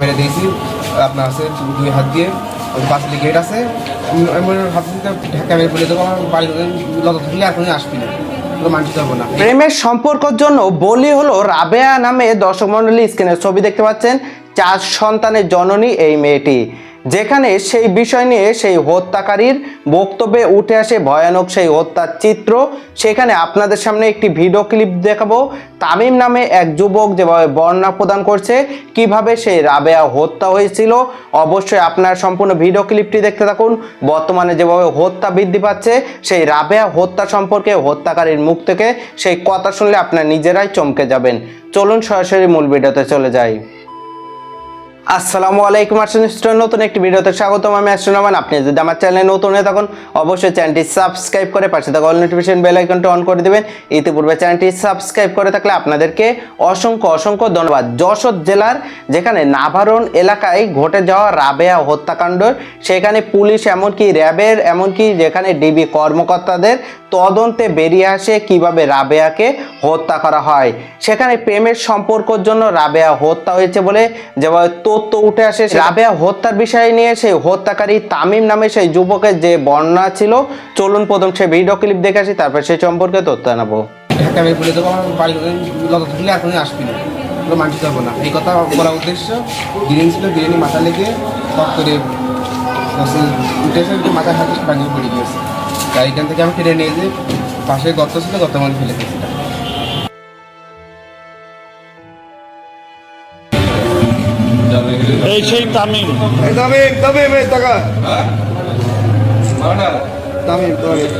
মেরে দিয়েছি। আপনার আছে দুই হাত দিয়ে। ওই পাঁচলি গেট আছে। আমি আমি ভাবছি যে ঢাকা মেরে বলে দেবো না। প্রেমের সম্পর্কের জন্য বলি হলো, রাবেয়া নামে দর্শক মন্ডলী স্ক্রিনের ছবি দেখতে পাচ্ছেন। চার সন্তানের জননী এই মেয়েটি। যেখানে সেই বিষয় নিয়ে সেই হত্যাকারীর বক্তব্যে উঠে আসে ভয়ানক সেই হত্যার চিত্র। সেখানে আপনাদের সামনে একটি ভিডিও ক্লিপ দেখাবো। তামিম নামে এক যুবক যেভাবে বর্ণনা প্রদান করছে, কীভাবে সেই রাবেয়া হত্যা হয়েছিল, অবশ্যই আপনার সম্পূর্ণ ভিডিও ক্লিপটি দেখতে থাকুন। বর্তমানে যেভাবে হত্যা বৃদ্ধি পাচ্ছে, সেই রাবেয়া হত্যা সম্পর্কে হত্যাকারীর মুখ থেকে সেই কথা শুনলে আপনার নিজেরাই চমকে যাবেন। চলুন সরাসরি মূল ভিডিওতে চলে যাই। আসসালামু আলাইকুম আসলে নতুন একটি ভিডিওতে স্বাগতম। আমি আসলামান আপনি যদি আমার চ্যানেলে নতুন হয়ে থাকুন, অবশ্যই চ্যানেলটি সাবস্ক্রাইব করে পাশে থাকা অল নোটিফিকেশন বেল আইকনটি অন করে দেবেন। ইতিপূর্বে চ্যানেলটি সাবস্ক্রাইব করে থাকলে আপনাদেরকে অসংখ্য অসংখ্য ধন্যবাদ। যশোর জেলার যেখানে নাভারণ এলাকায় ঘটে যাওয়া রাবেয়া হত্যাকাণ্ড, সেখানে পুলিশ এমনকি র্যাবের, এমনকি যেখানে ডিবি কর্মকর্তাদের তদন্তে বেরিয়ে আসে কীভাবে রাবেয়াকে হত্যা করা হয়। সেখানে প্রেমের সম্পর্কর জন্য রাবেয়া হত্যা হয়েছে বলে যেভাবে তথ্য উঠে আসে রাবেয়া হত্যার বিষয় নিয়ে সেই হত্যাকারী তামিম নামে সেই যুবকের যে বর্ণনা ছিল। চলুন প্রথম সে ভিডিও ক্লিপ দেখে আসি, তারপর সে সম্পর্কে তথ্য ঢাকা মেরে বলে দেবো আর আসবি না। পারব না। এই কথা বলার উদ্দেশ্য, বিরিয়ানি ছিল, বিরিয়ানি মাথা হাতে ভাঙিয়ে পড়ে গিয়েছে। তাই এখান থেকে আমি ফিরে নিয়ে যে পাশে গর্ত ছিল গর্ত মধ্যে ফেলে দিয়েছিলাম। এই সেই তামিম। তামিম তামিম এই টাকা। তামিম তামিম।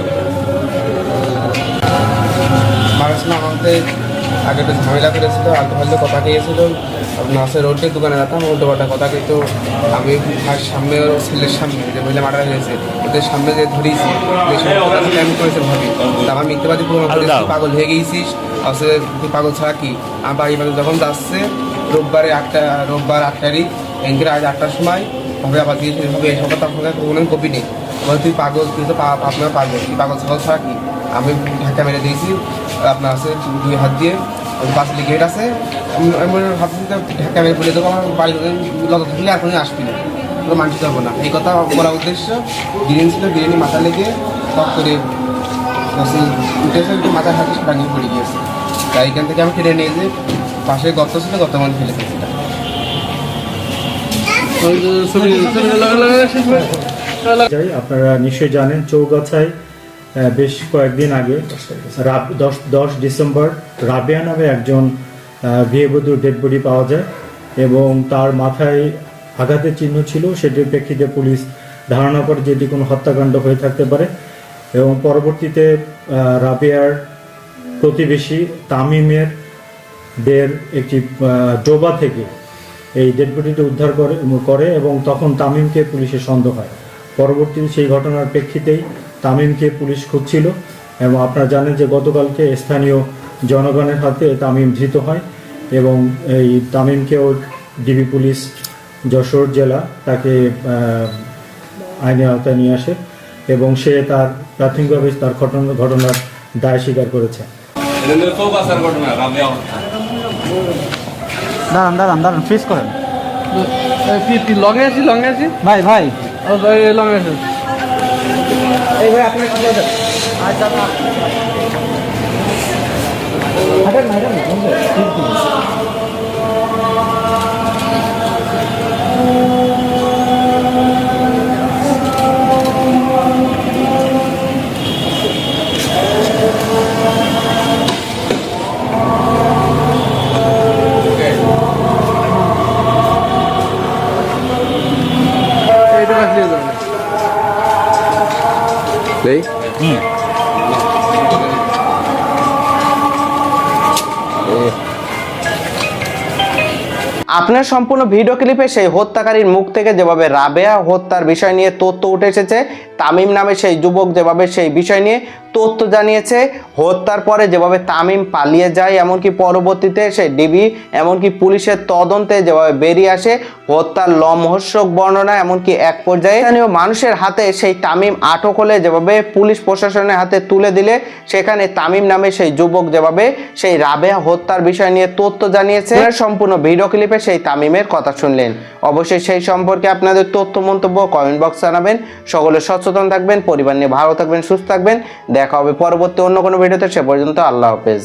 আগে একটু ঝামেলা করেছিল ফালতু কথা খেয়েছিল। রোডের দোকানে যেতাম উল্টো পাল্টা কথা কিন্তু আমি সামনে ওর ছেলের সামনে যে মহিলা হয়েছে ওদের সামনে যে ধরিয়েছি আমি করেছে ভাবি। আমার মিথ্যেবাদী পাগল হয়ে গিয়েছিস আসলে তুই পাগল ছাড়া কি? আমার বাড়ি বাড়ি যখন যাচ্ছে রোববারে আটটা, রোববার আট তারিখ এনকে আজ আটটার সময় হবে আবার দিয়েছে হবে এসব কথা আপনাকে কোনো কপি নেই। বলে, তুই পাগল, তুই তো আপনার পাগল, তুই পাগল ছাগল ছাড়া কি? আমি ঢাকা মেরে দিয়েছি, আপনার আছে দুই হাত দিয়ে ওই পাঁচলি গেট আছে, আমি ভাবছি ঢাকা মেরে বলে দেবো, আমার বাড়ি লতা থাকলে কোনো আসবি না। কোনো মানতে পারব না। এই কথা বলার উদ্দেশ্য, বিরিয়ানি ছিল, বিরিয়ানি মাথা লেগে সব করে উঠেছে মাথার হাতে ভাঙিয়ে পড়ে গিয়েছে। তাই এখান থেকে আমি ফিরে নিয়ে যে পাশে গর্ত ছিল গর্ত মধ্যে ফেলে দিয়েছিলাম আপনারা নিশ্চয়ই জানেন চৌগাছায় বেশ কয়েকদিন আগে রাব- দশ দশ ডিসেম্বর রাবিয়া নামে একজন গৃহবধূর ডেড বডি পাওয়া যায় এবং তার মাথায় আঘাতের চিহ্ন ছিল। সেটির প্রেক্ষিতে পুলিশ ধারণা করে যেটি কোনো হত্যাকাণ্ড হয়ে থাকতে পারে এবং পরবর্তীতে রাবিয়ার প্রতিবেশী তামিমের দের একটি ডোবা থেকে এই ডেড বডিটি উদ্ধার করে করে এবং তখন তামিমকে পুলিশের সন্দেহ হয়। পরবর্তীতে সেই ঘটনার প্রেক্ষিতেই তামিমকে পুলিশ খুঁজছিল এবং আপনারা জানেন যে গতকালকে স্থানীয় জনগণের হাতে তামিম ধৃত হয় এবং এই তামিমকেও ডিবি পুলিশ যশোর জেলা তাকে আহ, আইনের আওতায় নিয়ে আসে এবং সে তার প্রাথমিকভাবে তার ঘটনা ঘটনার দায় স্বীকার করেছে। দাঁড়ান দাঁড়ান দাঁড়ান ফ্রিজ করেন। লঙে আছি লঙে আছি ভাই ভাই। লঙে আছি এই ভাই আপনার কি বলছেন আচ্ছা হাঁটেন না হাঁটেন না আপনার সম্পূর্ণ ভিডিও ক্লিপে সেই হত্যাকারীর মুখ থেকে যেভাবে রাবেয়া হত্যার বিষয় নিয়ে তথ্য উঠে এসেছে, তামিম নামে সেই যুবক যেভাবে সেই বিষয় নিয়ে তথ্য জানিয়েছে, হত্যার পরে যেভাবে তামিম পালিয়ে যায়, এমনকি পরবর্তীতে সে ডিবি, এমনকি পুলিশের তদন্তে যেভাবে বেরিয়ে আসে, হত্যার লমহস্যক বর্ণনা, এমনকি এক পর্যায়ে স্থানীয় মানুষের হাতে সেই তামিম আটক হলে যেভাবে পুলিশ প্রশাসনের হাতে তুলে দিলে, সেখানে তামিম নামে সেই যুবক যেভাবে সেই রাবেয়া হত্যার বিষয় নিয়ে তথ্য জানিয়েছে। সম্পূর্ণ ভিডিও ক্লিপে সেই তামিমের কথা শুনলেন। অবশ্যই সেই সম্পর্কে আপনাদের তথ্য মন্তব্য কমেন্ট বক্স জানাবেন। সকলে সচেতন থাকবেন, পরিবার নিয়ে ভালো থাকবেন, সুস্থ থাকবেন। দেখা হবে পরবর্তী অন্য কোনো ভিডিওতে সে পর্যন্ত আল্লাহ হাফেজ।